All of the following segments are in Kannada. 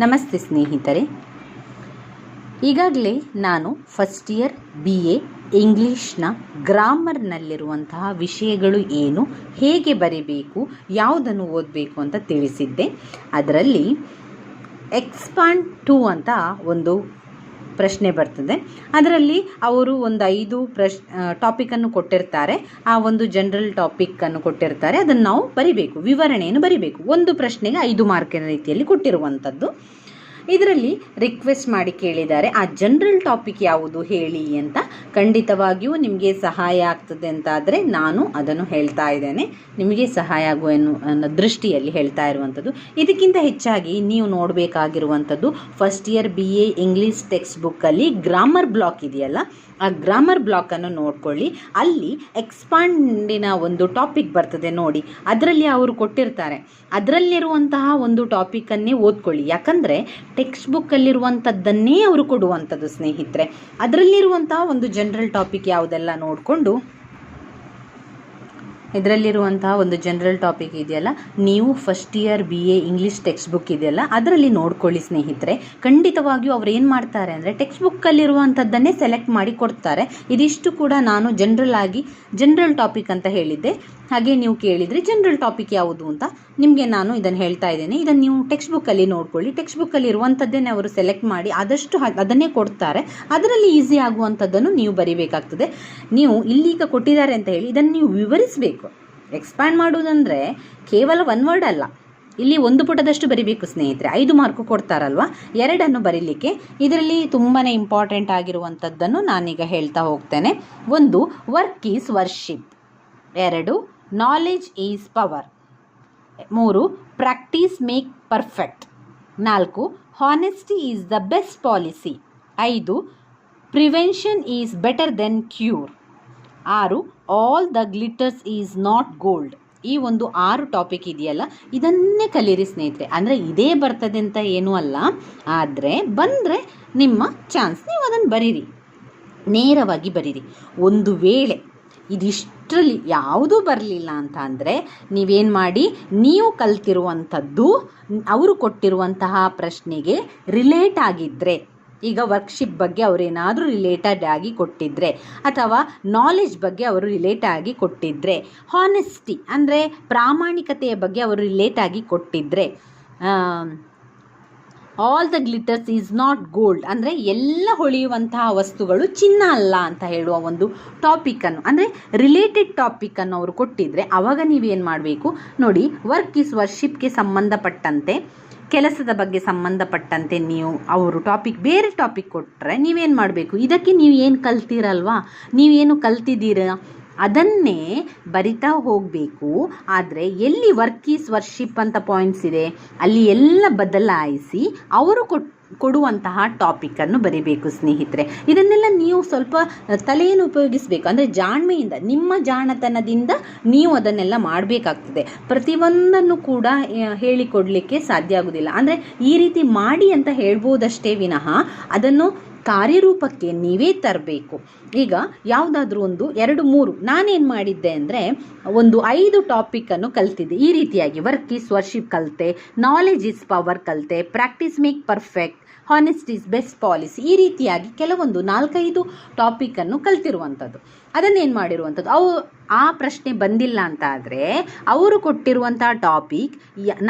ನಮಸ್ತೆ ಸ್ನೇಹಿತರೆ. ಈಗಾಗಲೇ ನಾನು ಫಸ್ಟ್ ಇಯರ್ ಬಿ ಎ ಇಂಗ್ಲೀಷ್ನ ಗ್ರಾಮರ್ನಲ್ಲಿರುವಂತಹ ವಿಷಯಗಳು ಏನು, ಹೇಗೆ ಬರೀಬೇಕು, ಯಾವುದನ್ನು ಓದಬೇಕು ಅಂತ ತಿಳಿಸಿದ್ದೆ. ಅದರಲ್ಲಿ ಎಕ್ಸ್ಪಾಂಡ್ ಟು ಅಂತ ಒಂದು ಪ್ರಶ್ನೆ ಬರ್ತದೆ. ಅದರಲ್ಲಿ ಅವರು ಒಂದು ಐದು ಪ್ರಶ್ ಟಾಪಿಕನ್ನು ಕೊಟ್ಟಿರ್ತಾರೆ. ಆ ಒಂದು ಜನರಲ್ ಟಾಪಿಕ್ಕನ್ನು ಕೊಟ್ಟಿರ್ತಾರೆ. ಅದನ್ನು ನಾವು ಬರಿಬೇಕು. ವಿವರಣೆಯನ್ನು ಬರಿಬೇಕು. ಒಂದು ಪ್ರಶ್ನೆಗೆ ಐದು ಮಾರ್ಕಿನ ರೀತಿಯಲ್ಲಿ ಕೊಟ್ಟಿರುವಂಥದ್ದು ಇದರಲ್ಲಿ ರಿಕ್ವೆಸ್ಟ್ ಮಾಡಿ ಕೇಳಿದ್ದಾರೆ. ಆ ಜನರಲ್ ಟಾಪಿಕ್ ಯಾವುದು ಹೇಳಿ ಅಂತ ಖಂಡಿತವಾಗಿಯೂ ನಿಮಗೆ ಸಹಾಯ ಆಗ್ತದೆ ಅಂತಾದರೆ ನಾನು ಅದನ್ನು ಹೇಳ್ತಾ ಇದ್ದೇನೆ. ನಿಮಗೆ ಸಹಾಯ ಆಗುವ ಅನ್ನೋ ದೃಷ್ಟಿಯಲ್ಲಿ ಹೇಳ್ತಾ ಇರುವಂಥದ್ದು. ಇದಕ್ಕಿಂತ ಹೆಚ್ಚಾಗಿ ನೀವು ನೋಡಬೇಕಾಗಿರುವಂಥದ್ದು first year B A English text ಬುಕ್ಕಲ್ಲಿ ಗ್ರಾಮರ್ ಬ್ಲಾಕ್ ಇದೆಯಲ್ಲ, ಆ ಗ್ರಾಮರ್ ಬ್ಲಾಕನ್ನು ನೋಡ್ಕೊಳ್ಳಿ. ಅಲ್ಲಿ ಎಕ್ಸ್ಪಾಂಡಿನ ಒಂದು ಟಾಪಿಕ್ ಬರ್ತದೆ ನೋಡಿ. ಅದರಲ್ಲಿ ಅವರು ಕೊಟ್ಟಿರ್ತಾರೆ. ಅದರಲ್ಲಿರುವಂತಹ ಒಂದು ಟಾಪಿಕನ್ನೇ ಓದ್ಕೊಳ್ಳಿ. ಯಾಕಂದರೆ ಟೆಕ್ಸ್ಟ್ ಬುಕ್ಕಲ್ಲಿರುವಂಥದ್ದನ್ನೇ ಅವರು ಕೊಡುವಂಥದ್ದು ಸ್ನೇಹಿತರೆ. ಅದರಲ್ಲಿರುವಂತಹ ಒಂದು ಜನರಲ್ ಟಾಪಿಕ್ ಯಾವುದೆಲ್ಲ ನೋಡಿಕೊಂಡು ಇದರಲ್ಲಿರುವಂತಹ ಒಂದು ಜನರಲ್ ಟಾಪಿಕ್ ಇದೆಯಲ್ಲ? ನೀವು first year B A English text book ಇದೆಯಲ್ಲ, ಅದರಲ್ಲಿ ನೋಡ್ಕೊಳ್ಳಿ ಸ್ನೇಹಿತರೆ. ಖಂಡಿತವಾಗಿಯೂ ಅವ್ರು ಏನು ಮಾಡ್ತಾರೆ ಅಂದರೆ ಟೆಕ್ಸ್ಟ್ ಬುಕ್ಕಲ್ಲಿರುವಂಥದ್ದನ್ನೇ ಸೆಲೆಕ್ಟ್ ಮಾಡಿ ಕೊಡ್ತಾರೆ. ಇದಿಷ್ಟು ಕೂಡ ನಾನು ಜನರಲ್ ಆಗಿ ಜನರಲ್ ಟಾಪಿಕ್ ಅಂತ ಹೇಳಿದ್ದೆ. ಹಾಗೆ ನೀವು ಕೇಳಿದರೆ ಜನರಲ್ ಟಾಪಿಕ್ ಯಾವುದು ಅಂತ ನಿಮಗೆ ನಾನು ಇದನ್ನು ಹೇಳ್ತಾ ಇದ್ದೇನೆ. ಇದನ್ನು ನೀವು ಟೆಕ್ಸ್ಟ್ ಬುಕ್ಕಲ್ಲಿ ನೋಡ್ಕೊಳ್ಳಿ. ಟೆಕ್ಸ್ಟ್ ಬುಕ್ಕಲ್ಲಿ ಇರುವಂಥದ್ದನ್ನೇ ಅವರು ಸೆಲೆಕ್ಟ್ ಮಾಡಿ ಆದಷ್ಟು ಅದನ್ನೇ ಕೊಡ್ತಾರೆ. ಅದರಲ್ಲಿ ಈಸಿ ಆಗುವಂಥದ್ದನ್ನು ನೀವು ಬರೀಬೇಕಾಗ್ತದೆ. ನೀವು ಇಲ್ಲೀಗ ಕೊಟ್ಟಿದ್ದಾರೆ ಅಂತ ಹೇಳಿ ಇದನ್ನು ನೀವು ವಿವರಿಸಬೇಕು. ಎಕ್ಸ್ಪ್ಯಾಂಡ್ ಮಾಡುವುದಂದರೆ ಕೇವಲ ಒನ್ ವರ್ಡ್ ಅಲ್ಲ. ಇಲ್ಲಿ ಒಂದು ಪುಟದಷ್ಟು ಬರಿಬೇಕು ಸ್ನೇಹಿತರೆ. ಐದು ಮಾರ್ಕು ಕೊಡ್ತಾರಲ್ವ? ಎರಡನ್ನು ಬರೀಲಿಕ್ಕೆ ಇದರಲ್ಲಿ ತುಂಬಾ ಇಂಪಾರ್ಟೆಂಟ್ ಆಗಿರುವಂಥದ್ದನ್ನು ನಾನೀಗ ಹೇಳ್ತಾ ಹೋಗ್ತೇನೆ. ಒಂದು ವರ್ಕ್ ಈಸ್ ವರ್ಷಿಪ್ ಎರಡು ನಾಲೆಜ್ ಈಸ್ ಪವರ್ ಮೂರು ಪ್ರಾಕ್ಟೀಸ್ ಮೇಕ್ ಪರ್ಫೆಕ್ಟ್ ನಾಲ್ಕು honesty is the best policy ಐದು prevention is better than cure ಆರು all the glitters is not gold ಈ ಒಂದು ಆರು ಟಾಪಿಕ್ ಇದೆಯಲ್ಲ, ಇದನ್ನೇ ಕಲೀರಿ ಸ್ನೇಹಿತರೆ. ಅಂದರೆ ಇದೇ ಬರ್ತದೆ ಅಂತ ಏನೂ ಅಲ್ಲ. ಆದರೆ ಬಂದರೆ ನಿಮ್ಮ ಚಾನ್ಸ್ ನೀವು ಅದನ್ನು ಬರೀರಿ. ನೇರವಾಗಿ ಬರೀರಿ. ಒಂದು ವೇಳೆ ಇದಿಷ್ಟರಲ್ಲಿ ಯಾವುದೂ ಬರಲಿಲ್ಲ ಅಂತ ಅಂದರೆ ನೀವೇನು ಮಾಡಿ, ನೀವು ಕಲ್ತಿರುವಂಥದ್ದು, ಅವರು ಕೊಟ್ಟಿರುವಂತಹ ಪ್ರಶ್ನೆಗೆ ರಿಲೇಟ್ ಆಗಿದ್ದರೆ ಈಗ ವರ್ಕ್ಶಿಪ್ ಬಗ್ಗೆ ಅವರೇನಾದರೂ ರಿಲೇಟೆಡ್ ಆಗಿ ಕೊಟ್ಟಿದ್ದರೆ ಅಥವಾ ನಾಲೆಜ್ ಬಗ್ಗೆ ಅವರು ರಿಲೇಟ್ ಆಗಿ ಕೊಟ್ಟಿದ್ದರೆ ಹಾನೆಸ್ಟಿ ಅಂದರೆ ಪ್ರಾಮಾಣಿಕತೆಯ ಬಗ್ಗೆ ಅವರು ರಿಲೇಟ್ ಆಗಿ ಕೊಟ್ಟಿದ್ದರೆ all the glitters is not gold ಅಂದರೆ ಎಲ್ಲ ಹೊಳೆಯುವಂತಹ ವಸ್ತುಗಳು ಚಿನ್ನ ಅಲ್ಲ ಅಂತ ಹೇಳುವ ಒಂದು ಟಾಪಿಕನ್ನು ಅಂದರೆ ರಿಲೇಟೆಡ್ ಟಾಪಿಕನ್ನು ಅವರು ಕೊಟ್ಟಿದ್ದರೆ ಆವಾಗ ನೀವೇನು ಮಾಡಬೇಕು? ನೋಡಿ ವರ್ಕ್ ಈಸ್ ವರ್ಷಿಪ್ಗೆ ಸಂಬಂಧಪಟ್ಟಂತೆ ಕೆಲಸದ ಬಗ್ಗೆ ಸಂಬಂಧಪಟ್ಟಂತೆ ನೀವು ಅವರು ಟಾಪಿಕ್ ಬೇರೆ ಟಾಪಿಕ್ ಕೊಟ್ಟರೆ ನೀವೇನು ಮಾಡಬೇಕು? ಇದಕ್ಕೆ ನೀವು ಏನು ಕಲ್ತಿರಲ್ವಾ? ನೀವೇನು ಕಲ್ತಿದ್ದೀರಾ? ಅದನ್ನೇ ಬರಿತಾ ಹೋಗಬೇಕು. ಆದರೆ ಎಲ್ಲಿ ವರ್ಕೀಸ್ ಈಸ್ ವರ್ಷಿಪ್ ಅಂತ ಪಾಯಿಂಟ್ಸ್ ಇದೆ, ಅಲ್ಲಿ ಎಲ್ಲ ಬದಲಾಯಿಸಿ ಅವರು ಕೊಟ್ ಕೊಡುವಂತಹ ಟಾಪಿಕನ್ನು ಬರಿಬೇಕು ಸ್ನೇಹಿತರೆ. ಇದನ್ನೆಲ್ಲ ನೀವು ಸ್ವಲ್ಪ ತಲೆಯನ್ನು ಉಪಯೋಗಿಸಬೇಕು. ಅಂದರೆ ಜಾಣ್ಮೆಯಿಂದ, ನಿಮ್ಮ ಜಾಣತನದಿಂದ ನೀವು ಅದನ್ನೆಲ್ಲ ಮಾಡಬೇಕಾಗ್ತದೆ. ಪ್ರತಿಯೊಂದನ್ನು ಕೂಡ ಹೇಳಿಕೊಡಲಿಕ್ಕೆ ಸಾಧ್ಯ ಆಗೋದಿಲ್ಲ. ಅಂದರೆ ಈ ರೀತಿ ಮಾಡಿ ಅಂತ ಹೇಳ್ಬೋದಷ್ಟೇ ವಿನಃ ಅದನ್ನು ಕಾರ್ಯರೂಪಕ್ಕೆ ನೀವೇ ತರಬೇಕು. ಈಗ ಯಾವುದಾದ್ರೂ ಒಂದು ಎರಡು ಮೂರು ನಾನೇನು ಮಾಡಿದ್ದೆ ಅಂದರೆ ಒಂದು ಐದು ಟಾಪಿಕನ್ನು ಕಲ್ತಿದ್ದೆ. ಈ ರೀತಿಯಾಗಿ ವರ್ಕ್ ಈಸ್ ವರ್ಷಿಪ್ ಕಲಿತೆ ನಾಲೆಜ್ ಈಸ್ ಪವರ್ ಕಲಿತೆ practice make perfect honest is best policy ಈ ರೀತಿಯಾಗಿ ಕೆಲವೊಂದು ನಾಲ್ಕೈದು ಟಾಪಿಕನ್ನು ಕಲ್ತಿರುವಂಥದ್ದು. ಅದನ್ನೇನು ಮಾಡಿರುವಂಥದ್ದು? ಅವು ಆ ಪ್ರಶ್ನೆ ಬಂದಿಲ್ಲ ಅಂತ ಆದರೆ ಅವರು ಕೊಟ್ಟಿರುವಂಥ ಟಾಪಿಕ್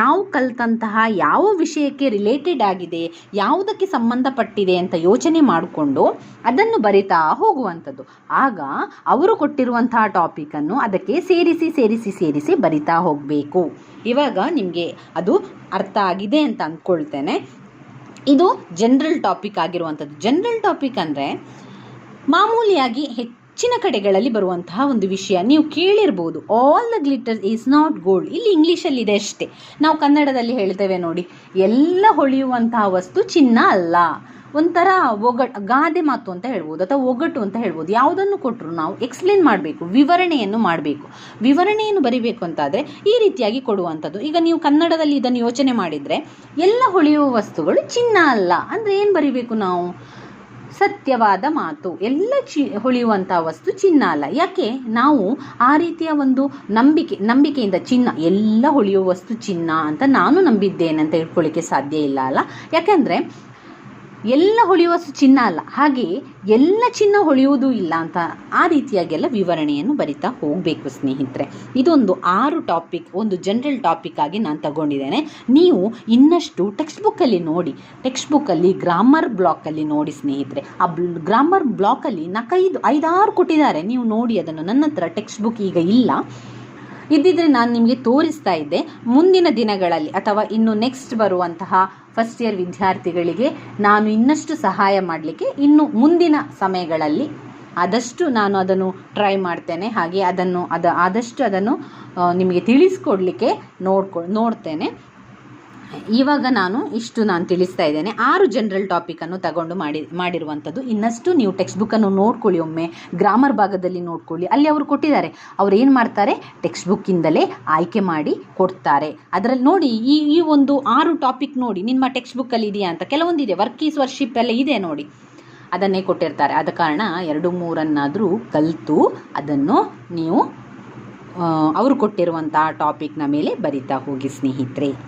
ನಾವು ಕಲಿತಂತಹ ಯಾವ ವಿಷಯಕ್ಕೆ ರಿಲೇಟೆಡ್ ಆಗಿದೆ, ಯಾವುದಕ್ಕೆ ಸಂಬಂಧಪಟ್ಟಿದೆ ಅಂತ ಯೋಚನೆ ಮಾಡಿಕೊಂಡು ಅದನ್ನು ಬರಿತಾ ಹೋಗುವಂಥದ್ದು. ಆಗ ಅವರು ಕೊಟ್ಟಿರುವಂತಹ ಟಾಪಿಕನ್ನು ಅದಕ್ಕೆ ಸೇರಿಸಿ ಸೇರಿಸಿ ಸೇರಿಸಿ ಬರಿತಾ ಹೋಗಬೇಕು. ಇವಾಗ ನಿಮಗೆ ಅದು ಅರ್ಥ ಆಗಿದೆ ಅಂತ ಅಂದ್ಕೊಳ್ತೇನೆ. ಇದು ಜನರಲ್ ಟಾಪಿಕ್ ಆಗಿರುವಂಥದ್ದು. ಜನರಲ್ ಟಾಪಿಕ್ ಅಂದರೆ ಮಾಮೂಲಿಯಾಗಿ ಹೆಚ್ಚಿನ ಕಡೆಗಳಲ್ಲಿ ಬರುವಂತಹ ಒಂದು ವಿಷಯ. ನೀವು ಕೇಳಿರ್ಬೋದು all the glitter is not gold ಇಲ್ಲಿ ಇಂಗ್ಲೀಷಲ್ಲಿ ಇದೆ ಅಷ್ಟೇ. ನಾವು ಕನ್ನಡದಲ್ಲಿ ಹೇಳ್ತೇವೆ ನೋಡಿ, ಎಲ್ಲ ಹೊಳೆಯುವಂತಹ ವಸ್ತು ಚಿನ್ನ ಅಲ್ಲ. ಒಂಥರ ಒಗ, ಗಾದೆ ಮಾತು ಅಂತ ಹೇಳ್ಬೋದು, ಅಥವಾ ಒಗಟು ಅಂತ ಹೇಳ್ಬೋದು. ಯಾವುದನ್ನು ಕೊಟ್ಟರು ನಾವು ಎಕ್ಸ್ಪ್ಲೇನ್ ಮಾಡಬೇಕು, ವಿವರಣೆಯನ್ನು ಮಾಡಬೇಕು. ವಿವರಣೆಯನ್ನು ಬರಿಬೇಕು ಅಂತಾದರೆ ಈ ರೀತಿಯಾಗಿ ಕೊಡುವಂಥದ್ದು. ಈಗ ನೀವು ಕನ್ನಡದಲ್ಲಿ ಇದನ್ನು ಯೋಚನೆ ಮಾಡಿದರೆ, ಎಲ್ಲ ಹೊಳೆಯುವ ವಸ್ತುಗಳು ಚಿನ್ನ ಅಲ್ಲ. ಅಂದರೆ ಏನು ಬರಿಬೇಕು ನಾವು? ಸತ್ಯವಾದ ಮಾತು. ಎಲ್ಲ ಚಿ ಹೊಳೆಯುವಂಥ ವಸ್ತು ಚಿನ್ನ ಅಲ್ಲ. ಯಾಕೆ? ನಾವು ಆ ರೀತಿಯ ಒಂದು ನಂಬಿಕೆ, ನಂಬಿಕೆಯಿಂದ ಚಿನ್ನ, ಎಲ್ಲ ಹೊಳೆಯುವ ವಸ್ತು ಚಿನ್ನ ಅಂತ ನಾನು ನಂಬಿದ್ದೇನೆ ಅಂತ ಹೇಳ್ಕೊಳ್ಳಿಕ್ಕೆ ಸಾಧ್ಯ ಇಲ್ಲ ಅಲ್ಲ. ಯಾಕೆಂದರೆ ಎಲ್ಲ ಹೊಳೆಯುವ ಚಿನ್ನ ಅಲ್ಲ. ಹಾಗೆಯೇ ಎಲ್ಲ ಚಿನ್ನ ಹೊಳೆಯುವುದೂ ಇಲ್ಲ ಅಂತ ಆ ರೀತಿಯಾಗೆಲ್ಲ ವಿವರಣೆಯನ್ನು ಬರಿತಾ ಹೋಗಬೇಕು ಸ್ನೇಹಿತರೆ. ಇದೊಂದು ಆರು ಟಾಪಿಕ್ ಒಂದು ಜನರಲ್ ಟಾಪಿಕ್ ಆಗಿ ನಾನು ತಗೊಂಡಿದ್ದೇನೆ. ನೀವು ಇನ್ನಷ್ಟು ಟೆಕ್ಸ್ಟ್ ಬುಕ್ಕಲ್ಲಿ ನೋಡಿ ಟೆಕ್ಸ್ಟ್ ಬುಕ್ಕಲ್ಲಿ ಗ್ರಾಮರ್ ಬ್ಲಾಕಲ್ಲಿ ನೋಡಿ ಸ್ನೇಹಿತರೆ. ಆ ಗ್ರಾಮರ್ ಬ್ಲಾಕಲ್ಲಿ ನಾಲ್ಕೈದು, ಐದಾರು ಕೊಟ್ಟಿದ್ದಾರೆ. ನೀವು ನೋಡಿ ಅದನ್ನು. ನನ್ನ ಹತ್ರ ಟೆಕ್ಸ್ಟ್ ಬುಕ್ ಈಗ ಇಲ್ಲ. ಇದ್ದಿದ್ರೆ ನಾನು ನಿಮಗೆ ತೋರಿಸ್ತಾ ಇದ್ದೆ. ಮುಂದಿನ ದಿನಗಳಲ್ಲಿ ಅಥವಾ ಇನ್ನು ನೆಕ್ಸ್ಟ್ ಬರುವಂತಹ ಫಸ್ಟ್ ಇಯರ್ ವಿದ್ಯಾರ್ಥಿಗಳಿಗೆ ನಾನು ಇನ್ನಷ್ಟು ಸಹಾಯ ಮಾಡಲಿಕ್ಕೆ ಇನ್ನು ಮುಂದಿನ ಸಮಯಗಳಲ್ಲಿ ಆದಷ್ಟು ನಾನು ಅದನ್ನು ಟ್ರೈ ಮಾಡ್ತೇನೆ. ಹಾಗೆ ಅದನ್ನು ಅದ ಆದಷ್ಟು ಅದನ್ನು ನಿಮಗೆ ತಿಳಿಸ್ಕೊಡ್ಲಿಕ್ಕೆ ನೋಡ್ಕೊ, ನೋಡ್ತೇನೆ. ಇವಾಗ ನಾನು ಇಷ್ಟು ನಾನು ತಿಳಿಸ್ತಾ ಇದ್ದೇನೆ. ಆರು ಜನರಲ್ ಟಾಪಿಕನ್ನು ತಗೊಂಡು ಮಾಡಿ, ಮಾಡಿರುವಂಥದ್ದು. ಇನ್ನಷ್ಟು ನೀವು ಟೆಕ್ಸ್ಟ್ ಬುಕ್ಕನ್ನು ನೋಡ್ಕೊಳ್ಳಿ ಒಮ್ಮೆ. ಗ್ರಾಮರ್ ಭಾಗದಲ್ಲಿ ನೋಡ್ಕೊಳ್ಳಿ. ಅಲ್ಲಿ ಅವರು ಕೊಟ್ಟಿದ್ದಾರೆ. ಅವ್ರು ಏನು ಮಾಡ್ತಾರೆ? ಟೆಕ್ಸ್ಟ್ ಬುಕ್ಕಿಂದಲೇ ಆಯ್ಕೆ ಮಾಡಿ ಕೊಡ್ತಾರೆ. ಅದರಲ್ಲಿ ನೋಡಿ, ಈ ಈ ಒಂದು ಆರು ಟಾಪಿಕ್ ನೋಡಿ, ನಿಮ್ಮ ಟೆಕ್ಸ್ಟ್ ಬುಕ್ಕಲ್ಲಿ ಇದೆಯಾ ಅಂತ. ಕೆಲವೊಂದಿದೆ ವರ್ಕ್ ಈಸ್ ವರ್ಷಿಪ್ ಎಲ್ಲ ಇದೆ ನೋಡಿ. ಅದನ್ನೇ ಕೊಟ್ಟಿರ್ತಾರೆ. ಆದ ಕಾರಣ ಎರಡು ಮೂರನ್ನಾದರೂ ಕಲಿತು ಅದನ್ನು ನೀವು ಅವರು ಕೊಟ್ಟಿರುವಂತಹ ಟಾಪಿಕ್ನ ಮೇಲೆ ಬರಿತಾ ಹೋಗಿ ಸ್ನೇಹಿತರೆ.